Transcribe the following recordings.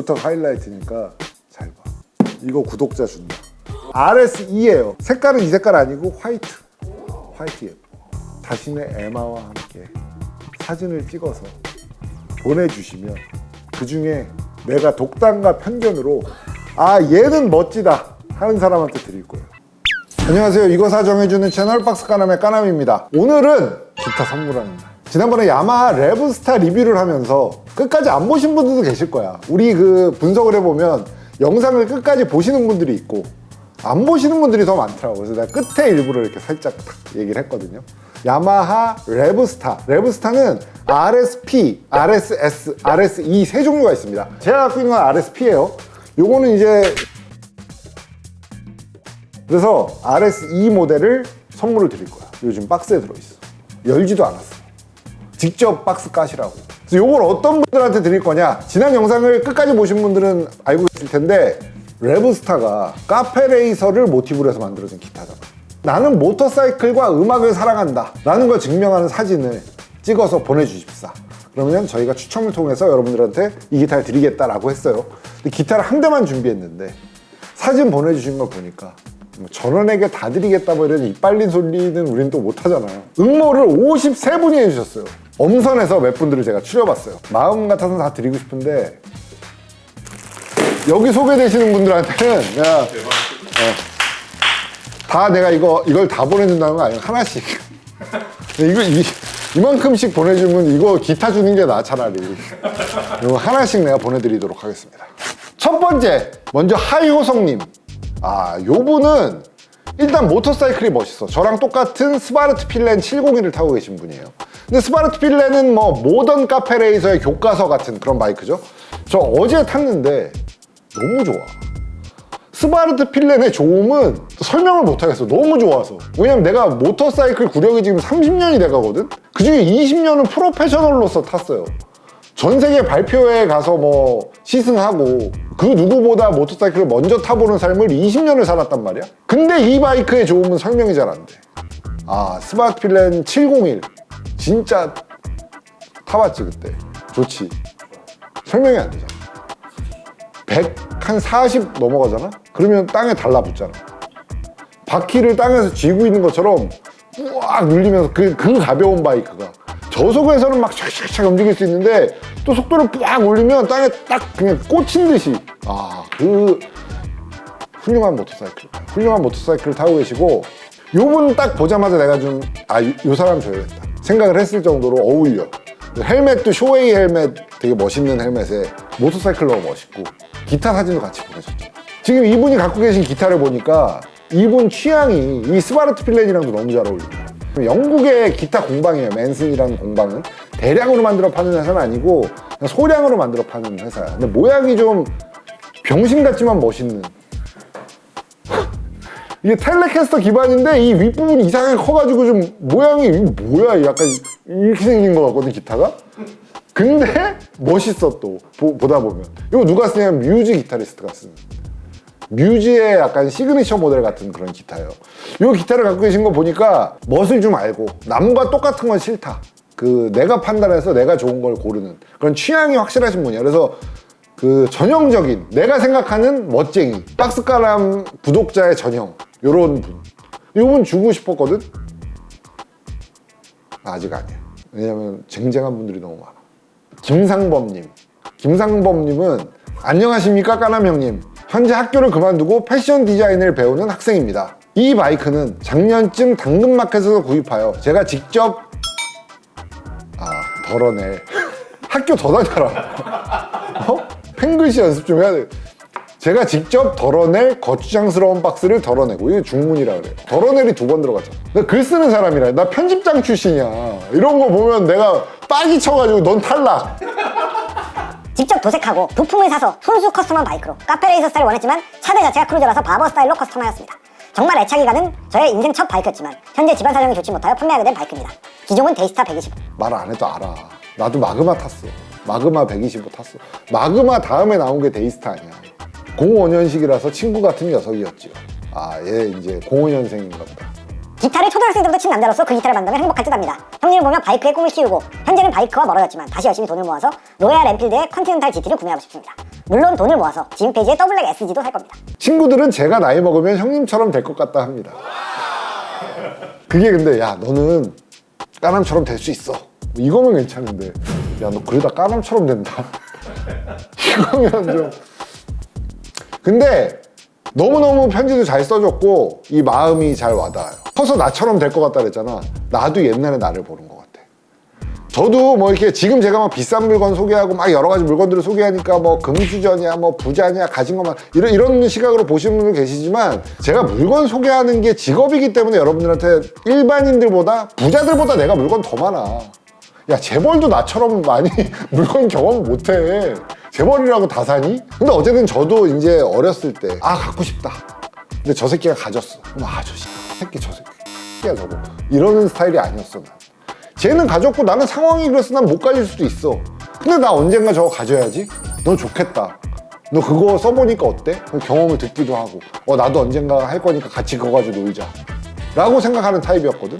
이제부터 하이라이트니까 잘 봐. 이거 구독자 준다. RS2예요. 색깔은 이 색깔 아니고 화이트. 화이트 예뻐. 자신의 에마와 함께 사진을 찍어서 보내주시면 그 중에 내가 독단과 편견으로 아 얘는 멋지다 하는 사람한테 드릴 거예요. 안녕하세요. 이거 사 정해주는 채널 박스 까남의 까남입니다. 오늘은 기타 날. 지난번에 야마하 레브스타 리뷰를 하면서 끝까지 안 보신 분들도 계실 거야. 우리 그 분석을 해보면 영상을 끝까지 보시는 분들이 있고 안 보시는 분들이 더 많더라고요. 그래서 내가 끝에 일부러 이렇게 살짝 탁 얘기를 했거든요. 야마하 레브스타. 레브스타는 RSP, RSS, RSE 세 종류가 있습니다. 제가 갖고 있는 건 RSP예요. 요거는 이제 그래서 RS2 모델을 선물을 드릴 거야. 요즘 박스에 들어있어. 열지도 않았어. 직접 박스 까시라고. 그래서 요걸 어떤 분들한테 드릴 거냐? 지난 영상을 끝까지 보신 분들은 알고 계실 텐데 레브스타가 카페레이서를 모티브로 해서 만들어진 기타잖아. 나는 모터사이클과 음악을 사랑한다. 라는 걸 증명하는 사진을 찍어서 보내주십사. 그러면 저희가 추첨을 통해서 여러분들한테 이 기타를 드리겠다라고 했어요. 근데 기타를 한 대만 준비했는데 사진 보내주신 걸 보니까 뭐 전원에게 다 드리겠다 뭐 이런 이빨린 소리는 우린 또 못하잖아요 응모를 53분이 해주셨어요 엄선해서 몇 분들을 제가 추려봤어요. 마음 같아서 다 드리고 싶은데 여기 소개되시는 분들한테는 내가 어, 다 내가 이거 이걸 다 보내준다는 거 아니에요. 하나씩. 이거 이, 이만큼씩 보내주면 이거 기타 주는 게 나아 차라리. 이거 하나씩 내가 보내드리도록 하겠습니다. 첫 번째 먼저 하이호성님. 아 요 분은 일단 모터사이클이 멋있어. 저랑 똑같은 스바르트 필렌 701을 타고 계신 분이에요 근데 스바르트 필렌은 뭐 모던 카페레이서의 교과서 같은 그런 바이크죠 저 어제 탔는데 너무 좋아 스바르트 필렌의 좋음은 설명을 못하겠어. 너무 좋아서. 왜냐면 내가 모터사이클 구력이 지금 30년이 돼가거든? 그 중에 20년은 프로페셔널로서 탔어요. 전 세계 발표회에 가서 뭐 시승하고 그 누구보다 모터사이클을 먼저 타보는 삶을 20년을 살았단 말이야? 근데 이 바이크의 좋음은 설명이 잘 안 돼. 아, 스바르트 필렌 701. 진짜 타봤지, 그때. 좋지. 설명이 안 되잖아. 100, 한40 넘어가잖아? 그러면 땅에 달라붙잖아. 바퀴를 땅에서 쥐고 있는 것처럼 우악 눌리면서 그, 그 가벼운 바이크가 저속에서는 막 샥샥샥 움직일 수 있는데 또 속도를 빡 올리면 땅에 딱 그냥 꽂힌 듯이 아, 그 훌륭한 모터사이클. 훌륭한 모터사이클을 타고 계시고 요분 딱 보자마자 내가 좀 아, 요, 요 사람 줘야겠다. 생각을 했을 정도로 어울려. 헬멧도 쇼웨이 헬멧 되게 멋있는 헬멧에 모터사이클 너무 멋있고 기타 사진도 같이 보내줬죠. 지금 이분이 갖고 계신 기타를 보니까 이분 취향이 이 스바르트 필렌이랑도 너무 잘 어울립니다. 영국의 기타 공방이에요. 맨슨이라는 공방은 대량으로 만들어 파는 회사는 아니고 그냥 소량으로 만들어 파는 회사야. 근데 모양이 좀 병신 같지만 멋있는. 이게 텔레캐스터 기반인데 이 윗부분이 이상하게 커가지고 좀 모양이 뭐야? 약간 이렇게 생긴 것 같거든 기타가? 근데 멋있어 또. 보, 다 보면. 이거 누가 쓰냐면 뮤즈 기타리스트가 쓰는. 뮤즈의 약간 시그니처 모델 같은 그런 기타예요. 이 기타를 갖고 계신 거 보니까 멋을 좀 알고 남과 똑같은 건 싫다. 그 내가 판단해서 내가 좋은 걸 고르는 그런 취향이 확실하신 분이야. 그래서 그 전형적인 내가 생각하는 멋쟁이 박스가람 구독자의 전형 요런 분. 요분 주고 싶었거든? 아직 아니야. 왜냐면 쟁쟁한 분들이 너무 많아. 김상범님. 김상범님은 안녕하십니까 까남 형님. 현재 학교를 그만두고 패션 디자인을 배우는 학생입니다. 이 바이크는 작년쯤 당근마켓에서 구입하여 제가 직접 아 덜어낼. 학교 더 다녀라. 어? 펜글씨 연습 좀 해야 돼. 제가 직접 덜어낼 거추장스러운 박스를 덜어내고 이게 중문이라 그래요. 덜어낼이 두번 들어갔잖아. 나 글 쓰는 사람이라 나 편집장 출신이야. 이런 거 보면 내가 빠기 쳐가지고 넌 탈락. 직접 도색하고 부품을 사서 손수 커스텀한 바이크로 카페레이서 스타일을 원했지만 차대 자체가 크루저라서 바버 스타일로 커스텀하였습니다. 정말 애착이 가는 저의 인생 첫 바이크였지만 현재 집안 사정이 좋지 못하여 판매하게 된 바이크입니다. 기종은 데이스타 125. 말 안 해도 알아. 나도 마그마 탔어. 마그마 125 탔어. 마그마 다음에 나온 게 데이스타 아니야. 05년식이라서 친구 같은 녀석이었지요. 아, 얘 이제 05년생인가 보다. 기타를 초등학생 때부터 친 남자로서 그 기타를 만나면 행복할 듯합니다. 형님을 보면 바이크의 꿈을 키우고 현재는 바이크와 멀어졌지만 다시 열심히 돈을 모아서 로얄 엔필드의 컨티넨탈 GT를 구매하고 싶습니다. 물론 돈을 모아서 지금 페이지에 더블랙 SG도 살 겁니다. 친구들은 제가 나이 먹으면 형님처럼 될 것 같다 합니다. 그게 근데 야 너는 까남처럼 될 수 있어. 뭐 이거면 괜찮은데 야 너 그러다 까남처럼 된다. 이거면 좀. 근데 너무너무 편지도 잘 써줬고 이 마음이 잘 와닿아요. 커서 나처럼 될 것 같다 그랬잖아. 나도 옛날에 나를 보는 것 같아. 저도 뭐 이렇게 지금 제가 막 비싼 물건 소개하고 막 여러 가지 물건들을 소개하니까 뭐 금수저냐 뭐 부자냐 가진 것만 이런 이런 시각으로 보시는 분들 계시지만 제가 물건 소개하는 게 직업이기 때문에 여러분들한테 일반인들보다 부자들보다 내가 물건 더 많아. 야 재벌도 나처럼 많이 물건 경험 못해. 재벌이라고 다 사니? 근데 어쨌든 저도 이제 어렸을 때 아 갖고 싶다. 근데 저 새끼가 가졌어. 아저 새끼 저 새끼야 저거 이러는 스타일이 아니었어 난. 쟤는 가졌고 나는 상황이 그래서 난 못 가질 수도 있어. 근데 나 언젠가 저거 가져야지. 너 좋겠다. 너 그거 써보니까 어때? 그 경험을 듣기도 하고. 어 나도 언젠가 할 거니까 같이 그거 가지고 놀자. 라고 생각하는 타입이었거든.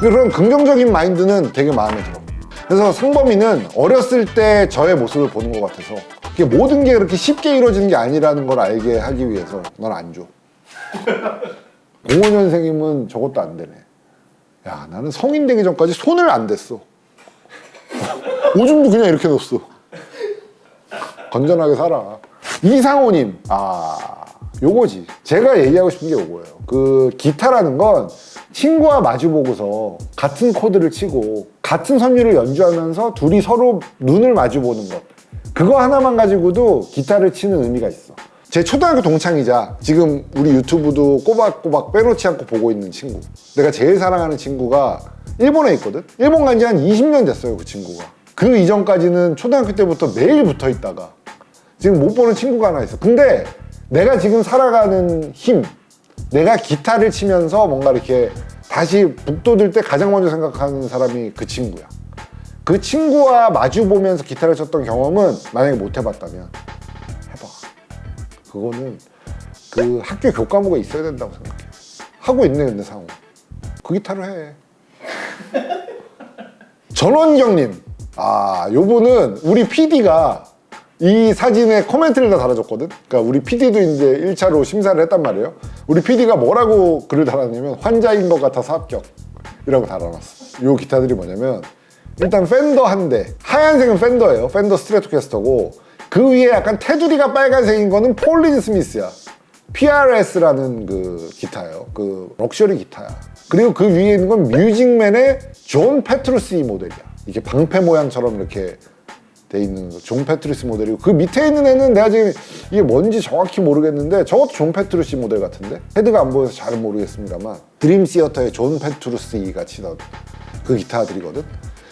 그런 긍정적인 마인드는 되게 마음에 들어. 그래서 상범이는 어렸을 때 저의 모습을 보는 것 같아서 이게 모든 게 그렇게 쉽게 이루어지는 게 아니라는 걸 알게 하기 위해서 넌안 줘. 05년생이면 저것도 안 되네. 야, 나는 성인 되기 전까지 손을 안 댔어. 오줌도 그냥 이렇게 넣었어. 건전하게 살아. 이상호님, 아, 요거지. 제가 얘기하고 싶은 게 요거예요. 그 기타라는 건 친구와 마주보고서 같은 코드를 치고 같은 선율을 연주하면서 둘이 서로 눈을 마주보는 것. 그거 하나만 가지고도 기타를 치는 의미가 있어. 제 초등학교 동창이자 지금 우리 유튜브도 꼬박꼬박 빼놓지 않고 보고 있는 친구. 내가 제일 사랑하는 친구가 일본에 있거든? 일본 간 지 한 20년 됐어요, 그 친구가. 그 이전까지는 초등학교 때부터 매일 붙어 있다가 지금 못 보는 친구가 하나 있어. 근데 내가 지금 살아가는 힘, 내가 기타를 치면서 뭔가 이렇게 다시 북돋을 때 가장 먼저 생각하는 사람이 그 친구야. 그 친구와 마주 보면서 기타를 쳤던 경험은 만약에 못 해봤다면 해봐. 그거는 그 학교 교과목에 있어야 된다고 생각해. 하고 있네 근데 상호. 그 기타로 해. 전원경님. 아, 요분은 우리 PD가 이 사진에 코멘트를 다 달아줬거든? 그러니까 우리 PD도 이제 1차로 심사를 했단 말이에요. 우리 PD가 뭐라고 글을 달았냐면 환자인 것 같아서 합격 이라고 달아놨어. 요 기타들이 뭐냐면 일단 팬더 한 대. 하얀색은 팬더예요. 팬더 스트레토캐스터고 그 위에 약간 테두리가 빨간색인 거는 폴리즈 스미스야. PRS라는 그 기타예요. 그 럭셔리 기타야. 그리고 그 위에 있는 건 뮤직맨의 존 페트루스 모델이야. 이게 방패 모양처럼 이렇게 돼 있는 거. 존 페트루스 모델이고 그 밑에 있는 애는 내가 지금 이게 뭔지 정확히 모르겠는데 저것도 존 페트루스 모델 같은데 헤드가 안 보여서 잘은 모르겠습니다만 드림 시어터의 존 페트루스가 치던 그 기타들이거든.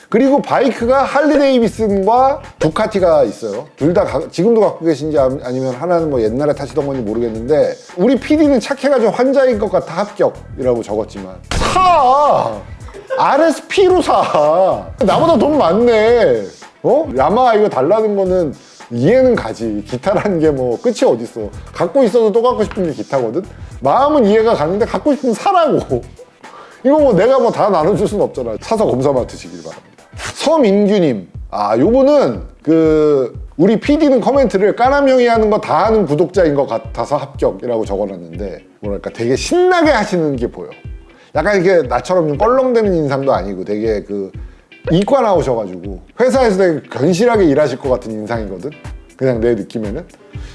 그리고 바이크가 할리 데이비슨과 두카티가 있어요. 둘 다 지금도 갖고 계신지 아- 아니면 하나는 뭐 옛날에 타시던 건지 모르겠는데 우리 PD는 착해가지고 환자인 것 같아 합격이라고 적었지만 사 RSP로 사 나보다 돈 많네. 어? 야마 이거 달라는 거는 이해는 가지. 기타라는 게 뭐 끝이 어딨어. 갖고 있어도 또 갖고 싶은 게 기타거든. 마음은 이해가 가는데 갖고 싶으면 사라고. 이거 뭐 내가 뭐 다 나눠줄 수는 없잖아. 사서 검사 맡으시길 바랍니다. 서민규님, 아 요분은 그 우리 PD는 코멘트를 까남형이 하는 거 다 하는 구독자인 것 같아서 합격이라고 적어놨는데 뭐랄까 되게 신나게 하시는 게 보여. 약간 이게 나처럼 좀 껄렁대는 인상도 아니고 되게 그 이과 나오셔가지고 회사에서 되게 견실하게 일하실 것 같은 인상이거든. 그냥 내 느낌에는.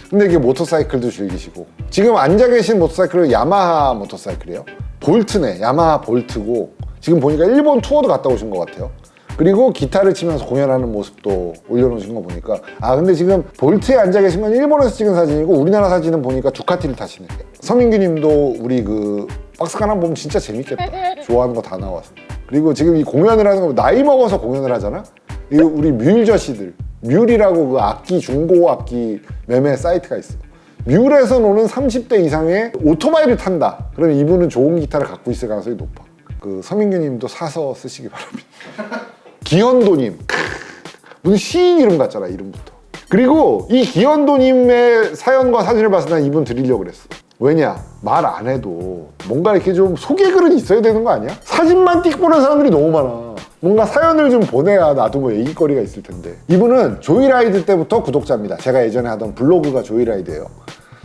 근데 이게 모터사이클도 즐기시고 지금 앉아 계신 모터사이클은 야마하 모터사이클이에요. 볼트네. 야마하 볼트고 지금 보니까 일본 투어도 갔다 오신 것 같아요. 그리고 기타를 치면서 공연하는 모습도 올려놓으신 거 보니까 아 근데 지금 볼트에 앉아 계신 건 일본에서 찍은 사진이고 우리나라 사진은 보니까 두카티를 타시네. 서민규 님도 우리 그 박스 하나 보면 진짜 재밌겠다. 좋아하는 거 다 나와서. 그리고 지금 이 공연을 하는 거 나이 먹어서 공연을 하잖아. 이거 우리 뮬저씨들 뮬이라고 그 악기 중고 악기 매매 사이트가 있어. 뮬에서 노는 30대 이상의 오토바이를 탄다. 그러면 이분은 좋은 기타를 갖고 있을 가능성이 높아. 그 서민규님도 사서 쓰시기 바랍니다. 기현도님 크, 무슨 시인 이름 같잖아 이름부터. 그리고 이 기현도님의 사연과 사진을 봐서 난 이분 드리려고 그랬어. 왜냐? 말 안 해도 뭔가 이렇게 좀 소개글은 있어야 되는 거 아니야? 사진만 띡 보는 사람들이 너무 많아. 뭔가 사연을 좀 보내야 나도 뭐 얘기거리가 있을 텐데. 이분은 조이라이드 때부터 구독자입니다. 제가 예전에 하던 블로그가 조이라이드예요.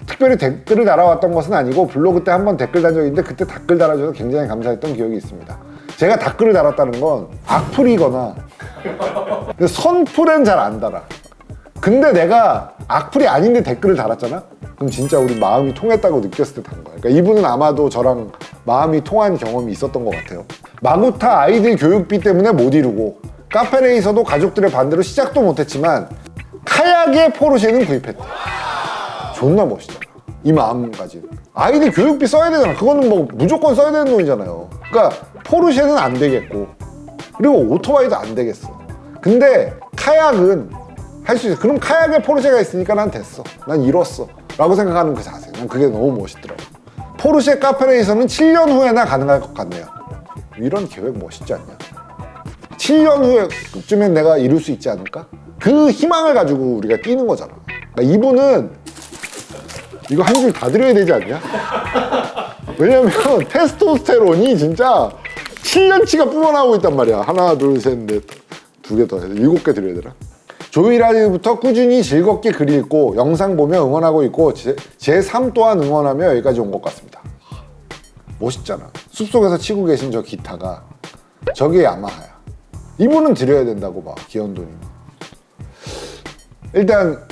특별히 댓글을 달아왔던 것은 아니고 블로그 때 한번 댓글 단 적이 있는데 그때 댓글 달아줘서 굉장히 감사했던 기억이 있습니다. 제가 댓글을 달았다는 건 악플이거나. 선플은 잘안 달아. 근데 내가 악플이 아닌데 댓글을 달았잖아? 그럼 진짜 우리 마음이 통했다고 느꼈을 때 단 거야. 그러니까 이분은 아마도 저랑 마음이 통한 경험이 있었던 것 같아요. 마구타 아이들 교육비 때문에 못 이루고 카페레이서도 가족들의 반대로 시작도 못했지만 카약의 포르쉐는 구입했대. 존나 멋있잖아. 이 마음가짐. 아이들 교육비 써야 되잖아. 그거는 뭐 무조건 써야 되는 돈이잖아요. 그러니까 포르쉐는 안 되겠고 그리고 오토바이도 안 되겠어. 근데 카약은 할 수 있어. 그럼 카약에 포르쉐가 있으니까 난 됐어. 난 이뤘어. 라고 생각하는 그 자세. 난 그게 너무 멋있더라고. 포르쉐 카페레이서는 7년 후에나 가능할 것 같네요. 이런 계획 멋있지 않냐? 7년 후에쯤엔 내가 이룰 수 있지 않을까? 그 희망을 가지고 우리가 뛰는 거잖아. 그러니까 이분은 이거 한 줄 다 드려야 되지 않냐? 왜냐면 테스토스테론이 진짜 7년치가 뿜어나오고 있단 말이야. 하나, 둘, 셋, 넷, 두 개 더 해야 돼. 일곱 개 드려야 되나? 조이라디부터 꾸준히 즐겁게 글 읽고 영상 보며 응원하고 있고 제, 제3 또한 응원하며 여기까지 온 것 같습니다. 멋있잖아. 숲속에서 치고 계신 저 기타가 저게 야마하야. 이분은 드려야 된다고 봐, 기현도님. 일단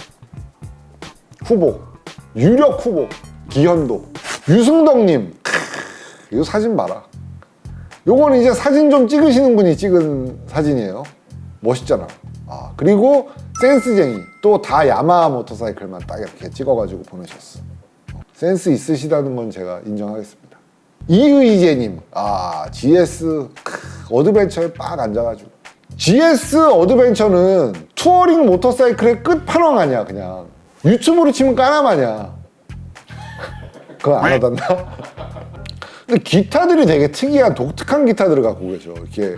후보, 유력 후보, 기현도. 유승덕님, 크, 이거 사진 봐라. 요건 이제 사진 좀 찍으시는 분이 찍은 사진이에요. 멋있잖아. 아, 그리고 센스쟁이. 또 다 야마하 모터사이클만 딱 이렇게 찍어가지고 보내셨어. 어, 센스 있으시다는 건 제가 인정하겠습니다. 이의재님, 아, GS 크, 어드벤처에 빡 앉아가지고. GS 어드벤처는 투어링 모터사이클의 끝판왕 아니야, 그냥. 유튜브로 치면 까나마냐. 그거 안 하던나? 근데 기타들이 되게 특이한 독특한 기타들을 갖고 계셔. 이렇게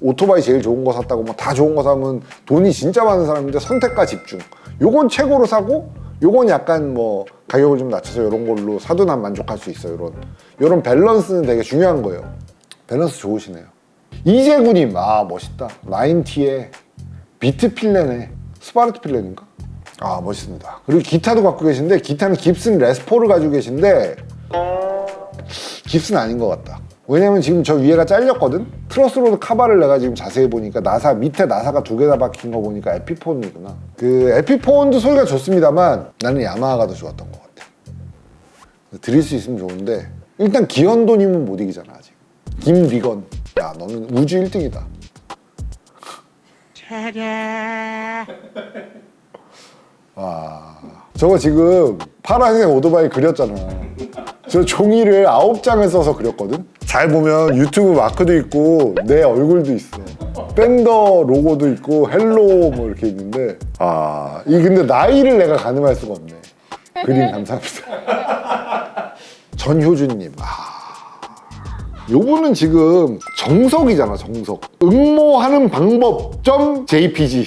오토바이 제일 좋은 거 샀다고 뭐 다 좋은 거 사면 돈이 진짜 많은 사람인데 선택과 집중. 요건 최고로 사고 요건 약간 뭐 가격을 좀 낮춰서 이런 걸로 사도 난 만족할 수 있어요. 이런 이런 밸런스는 되게 중요한 거예요. 밸런스 좋으시네요. 이재구님 아 멋있다. 나인티에 비트 필레네 스파르트 필레인가? 아 멋있습니다. 그리고 기타도 갖고 계신데 기타는 깁슨 레스포를 가지고 계신데 깁슨 아닌 것 같다. 왜냐면 지금 저 위에가 잘렸거든? 트러스로드 카바를 내가 지금 자세히 보니까 나사, 밑에 나사가 두 개 다 박힌 거 보니까 에피폰이구나. 그 에피폰도 소리가 좋습니다만 나는 야마하가 더 좋았던 것 같아. 드릴 수 있으면 좋은데 일단 기현도님은 못 이기잖아 아직. 김비건. 야 너는 우주 1등이다. 와. 저거 지금 파란색 오토바이 그렸잖아. 저 종이를 아홉 장을 써서 그렸거든? 잘 보면 유튜브 마크도 있고 내 얼굴도 있어. 밴더 로고도 있고 헬로 뭐 이렇게 있는데 아, 이 근데 나이를 내가 가늠할 수가 없네. 그림 감사합니다. 전효준님. 아. 요분은 지금 정석이잖아, 정석. 응모하는 방법 점 JPG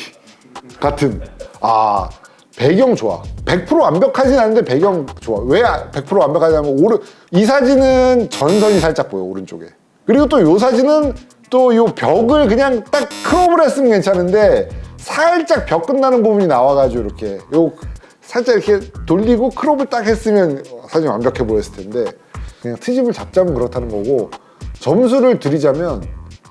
같은. 아, 배경 좋아. 100% 완벽하진 않은데 배경 좋아. 왜 100% 완벽하냐면 오른 이 사진은 전선이 살짝 보여 오른쪽에. 그리고 또 요 사진은 또 요 벽을 그냥 딱 크롭을 했으면 괜찮은데 살짝 벽 끝나는 부분이 나와가지고 이렇게 요 살짝 이렇게 돌리고 크롭을 딱 했으면 사진 완벽해 보였을 텐데 그냥 트집을 잡자면 그렇다는 거고 점수를 드리자면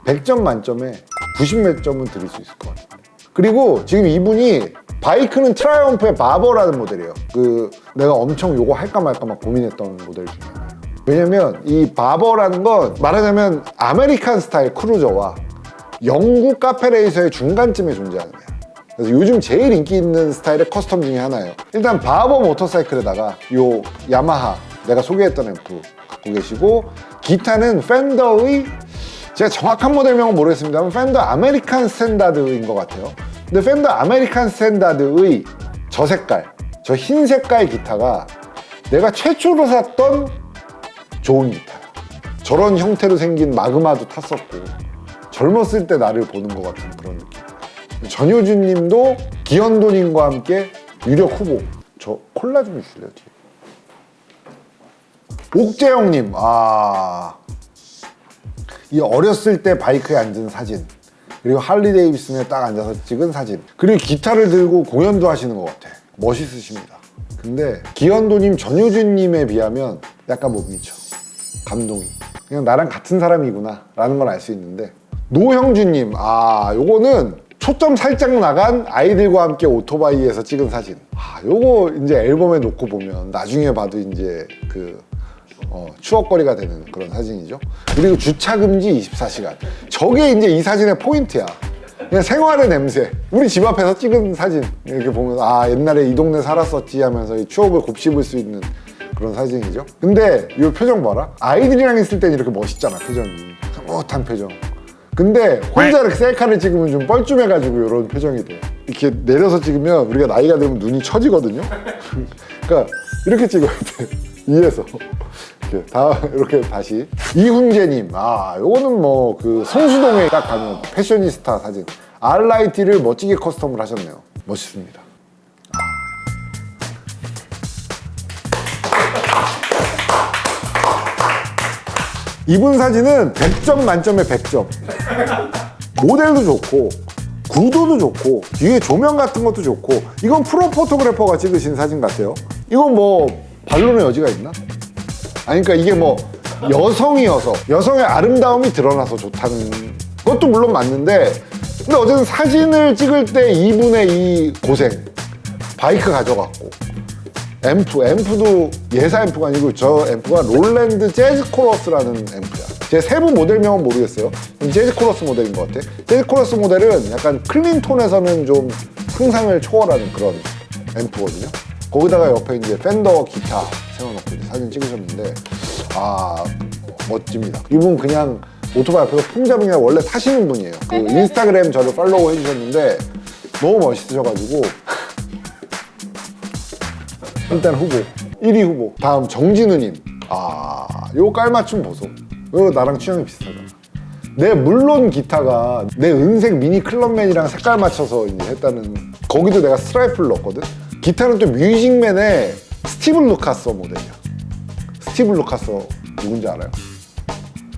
100점 만점에 90몇 점은 드릴 수 있을 것 같아요. 그리고 지금 이분이 바이크는 트라이엄프의 바버라는 모델이에요. 그 내가 엄청 요거 할까 말까 막 고민했던 모델 중에. 왜냐면 이 바버라는 건 말하자면 아메리칸 스타일 크루저와 영국 카페레이서의 중간쯤에 존재하는 거예요. 그래서 요즘 제일 인기 있는 스타일의 커스텀 중에 하나예요. 일단 바버 모터사이클에다가 요 야마하 내가 소개했던 앰프 갖고 계시고 기타는 팬더의 제가 정확한 모델명은 모르겠습니다만 팬더 아메리칸 스탠다드인 것 같아요. 근데 팬더 아메리칸 스탠다드의 저 색깔, 저 흰 색깔 기타가 내가 최초로 샀던 좋은 기타야. 저런 형태로 생긴 마그마도 탔었고 젊었을 때 나를 보는 것 같은 그런 느낌. 전효준 님도 기현도 님과 함께 유력 후보. 저 콜라 좀 주실래요, 뒤에? 옥재영 님, 아. 이 어렸을 때 바이크에 앉은 사진. 그리고 할리 데이비슨에 딱 앉아서 찍은 사진. 그리고 기타를 들고 공연도 하시는 것 같아. 멋있으십니다. 근데 기현도님, 전효준님에 비하면 약간 못 미쳐. 감동이. 그냥 나랑 같은 사람이구나. 라는 걸 알 수 있는데. 노형준님, 아, 요거는 초점 살짝 나간 아이들과 함께 오토바이에서 찍은 사진. 아, 요거 이제 앨범에 놓고 보면 나중에 봐도 이제 그 어, 추억거리가 되는 그런 사진이죠. 그리고 주차 금지 24시간. 저게 이제 이 사진의 포인트야. 그냥 생활의 냄새. 우리 집 앞에서 찍은 사진. 이렇게 보면 아 옛날에 이 동네 살았었지 하면서 이 추억을 곱씹을 수 있는 그런 사진이죠. 근데 이 표정 봐라. 아이들이랑 있을 땐 이렇게 멋있잖아 표정이. 흐뭇한 표정. 근데 혼자 이렇게 셀카를 찍으면 좀 뻘쭘해가지고 이런 표정이 돼. 이렇게 내려서 찍으면 우리가 나이가 들면 눈이 처지거든요. 그러니까 이렇게 찍어야 돼. 위에서. 이렇게 다 이렇게 다시 이훈재님 아 요거는 뭐 그 성수동에 딱 가면 패셔니스타 사진. 알라이티를 멋지게 커스텀을 하셨네요. 멋있습니다. 이분 사진은 100점 만점에 100점. 모델도 좋고 구도도 좋고 뒤에 조명 같은 것도 좋고 이건 프로 포토그래퍼가 찍으신 사진 같아요. 이건 뭐 반론의 여지가 있나? 아니 그러니까 이게 뭐 여성이어서 여성의 아름다움이 드러나서 좋다는 것도 물론 맞는데 근데 어쨌든 사진을 찍을 때 이분의 이 고생 바이크 가져갔고 앰프 앰프도 예사 앰프가 아니고 저 앰프가 롤랜드 재즈 코러스라는 앰프야. 제 세부 모델명은 모르겠어요. 재즈 코러스 모델인 것 같아 재즈 코러스 모델은 약간 클린톤에서는 좀 상상을 초월하는 그런 앰프거든요 거기다가 옆에 이제 팬더 기타 세워놓고 이제 사진 찍으셨는데 아 멋집니다. 이분 그냥 오토바이 앞에서 풍잡이 그냥 원래 타시는 분이에요. 그 인스타그램 저를 팔로우 해주셨는데 너무 멋있으셔가지고. 일단 후보 1위 후보 다음 정진우님. 아요 깔맞춤 보소. 이거 나랑 취향이 비슷하잖아. 내 물론 기타가 내 은색 미니 클럽맨이랑 색깔 맞춰서 이제 했다는 거기도 내가 스트라이프를 넣었거든 기타는 또 뮤직맨의 스티브 루카스 모델이야 스티브 루카스 누군지 알아요?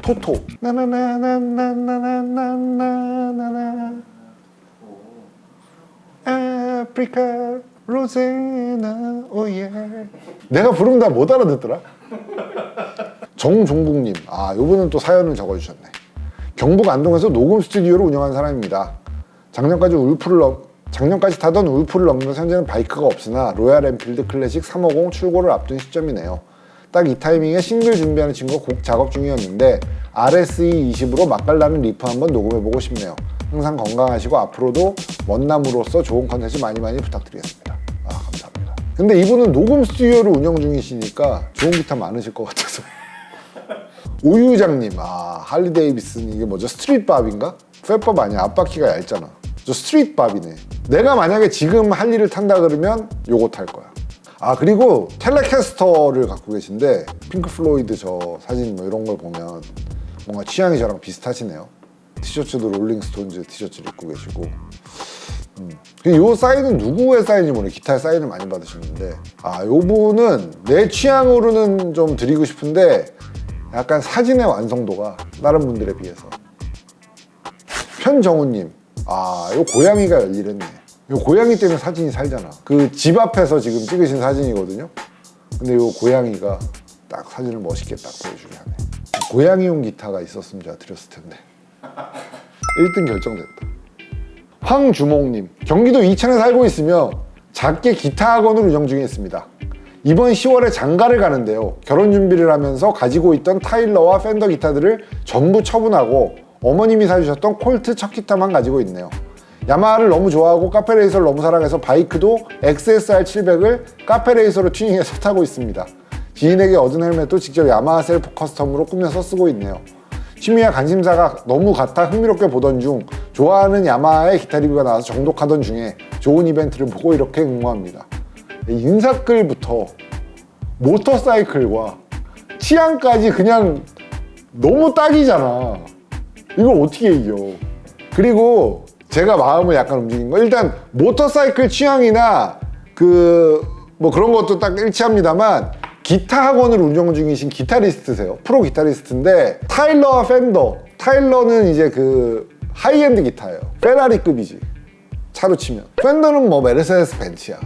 토토 나나나나나나나나나나 아프리카 로제나 오예 내가 부르면 다 못 알아듣더라 정종국님 아 요분은 또 사연을 적어주셨네 경북 안동에서 녹음 스튜디오를 운영한 사람입니다 작년까지 울프를 넘 작년까지 타던 울프를 넘기면서 현재는 바이크가 없으나 로얄 엔필드 클래식 350 출고를 앞둔 시점이네요 딱 이 타이밍에 싱글 준비하는 친구가 곡 작업 중이었는데 RSE 20으로 맛깔나는 리프 한번 녹음해보고 싶네요. 항상 건강하시고 앞으로도 원남으로서 좋은 컨텐츠 많이 많이 부탁드리겠습니다. 아 감사합니다. 근데 이분은 녹음 스튜디오를 운영 중이시니까 좋은 기타 많으실 것 같아서. 오유장님, 아 할리 데이비슨 이게 뭐죠? 스트릿 밥인가? 팻밥 아니야? 앞바퀴가 얇잖아. 저 스트릿 밥이네. 내가 만약에 지금 할리를 탄다 그러면 요거 탈 거야. 아 그리고 텔레캐스터를 갖고 계신데 핑크 플로이드 저 사진 뭐 이런 걸 보면 뭔가 취향이 저랑 비슷하시네요. 티셔츠도 롤링스톤즈 티셔츠를 입고 계시고. 음. 이 사인은 누구의 사인인지 모르겠어요. 기타의 사인을 많이 받으시는데 아 요분은 내 취향으로는 좀 드리고 싶은데 약간 사진의 완성도가 다른 분들에 비해서 편정우님 아 요 고양이가 열일했네. 요 고양이 때문에 사진이 살잖아. 그 집 앞에서 지금 찍으신 사진이거든요? 근데 요 고양이가 딱 사진을 멋있게 딱 보여주게 하네. 고양이용 기타가 있었으면 제가 드렸을 텐데. 1등 결정됐다. 황주몽님 경기도 이천에 살고 있으며 작게 기타 학원을 운영 중에 있습니다. 이번 10월에 장가를 가는데요. 결혼 준비를 하면서 가지고 있던 타일러와 팬더 기타들을 전부 처분하고 어머님이 사주셨던 콜트 첫 기타만 가지고 있네요 야마하를 너무 좋아하고 카페레이서를 너무 사랑해서 바이크도 XSR 700을 카페레이서로 튜닝해서 타고 있습니다 지인에게 얻은 헬멧도 직접 야마하 셀프 커스텀으로 꾸며서 쓰고 있네요 취미와 관심사가 너무 같아 흥미롭게 보던 중 좋아하는 야마하의 기타 리뷰가 나와서 정독하던 중에 좋은 이벤트를 보고 이렇게 응모합니다. 인사글부터 모터사이클과 취향까지 그냥 너무 딱이잖아. 이걸 어떻게 이겨? 그리고 제가 마음을 약간 움직인 거 일단 모터사이클 취향이나 그 뭐 그런 것도 딱 일치합니다만 기타 학원을 운영 중이신 기타리스트세요. 프로 기타리스트인데 타일러와 팬더. 타일러는 이제 그 하이엔드 기타예요. 페라리급이지. 차로 치면. 팬더는 뭐 메르세데스 벤츠야.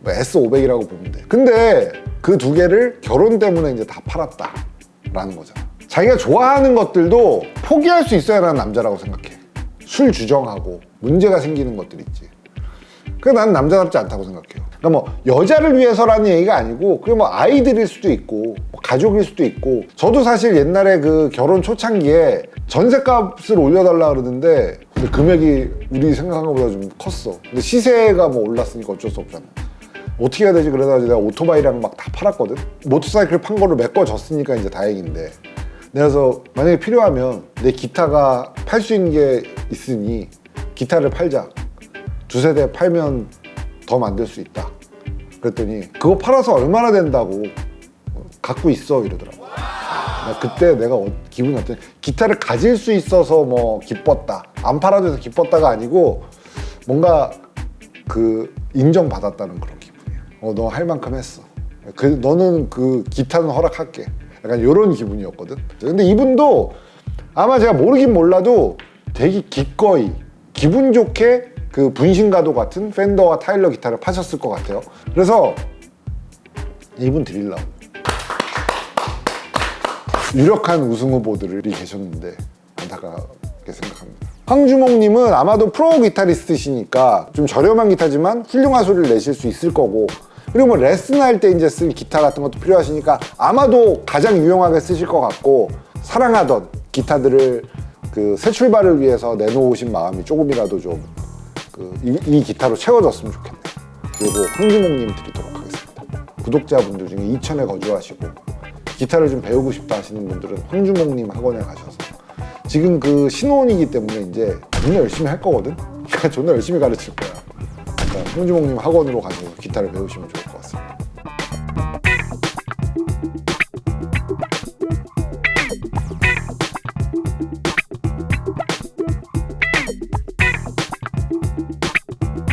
뭐 S500이라고 보면 돼. 근데 그 두 개를 결혼 때문에 이제 다 팔았다 라는 거잖아. 자기가 좋아하는 것들도 포기할 수 있어야 하는 남자라고 생각해. 술 주정하고 문제가 생기는 것들 있지. 그게 난 남자답지 않다고 생각해요. 그러니까 뭐 여자를 위해서라는 얘기가 아니고 그게 뭐 아이들일 수도 있고 뭐 가족일 수도 있고 저도 사실 옛날에 그 결혼 초창기에 전세값을 올려달라 그러는데 근데 금액이 우리 생각한 것보다 좀 컸어. 근데 시세가 뭐 올랐으니까 어쩔 수 없잖아. 어떻게 해야 되지 그래가지고 내가 오토바이랑 막 다 팔았거든. 모터사이클 판 거를 메꿔줬으니까 이제 다행인데. 그래서 만약에 필요하면 내 기타가 팔 수 있는 게 있으니 기타를 팔자. 두세 대 팔면 더 만들 수 있다. 그랬더니 그거 팔아서 얼마나 된다고 갖고 있어 이러더라고. 나 그때 내가 어- 기분이 어때? 기타를 가질 수 있어서 뭐 기뻤다. 안 팔아줘서 기뻤다가 아니고 뭔가 그 인정받았다는 그런 기분이야. 어, 너 할 만큼 했어. 그 너는 그 기타는 허락할게. 약간 이런 기분이었거든. 근데 이분도 아마 제가 모르긴 몰라도 되게 기꺼이 기분 좋게 그 분신가도 같은 팬더와 타일러 기타를 파셨을 것 같아요. 그래서 이분 드리려고. 유력한 우승 후보들이 계셨는데 안타깝게 생각합니다. 황주목님은 아마도 프로 기타리스트시니까 좀 저렴한 기타지만 훌륭한 소리를 내실 수 있을 거고 그리고 뭐 레슨 할 때 이제 쓸 기타 같은 것도 필요하시니까 아마도 가장 유용하게 쓰실 것 같고 사랑하던 기타들을 그 새 출발을 위해서 내놓으신 마음이 조금이라도 좀그 기타로 채워졌으면 좋겠네요. 그리고 황주목님 드리도록 하겠습니다. 구독자분들 중에 이천에 거주하시고 기타를 좀 배우고 싶다 하시는 분들은 황주목님 학원에 가셔서 지금 그 신혼이기 때문에 이제 존나 열심히 할 거거든? 그러니까 존나 열심히 가르칠 거야. 황주목님 학원으로 가서 기타를 배우시면 좋을 것 같습니다.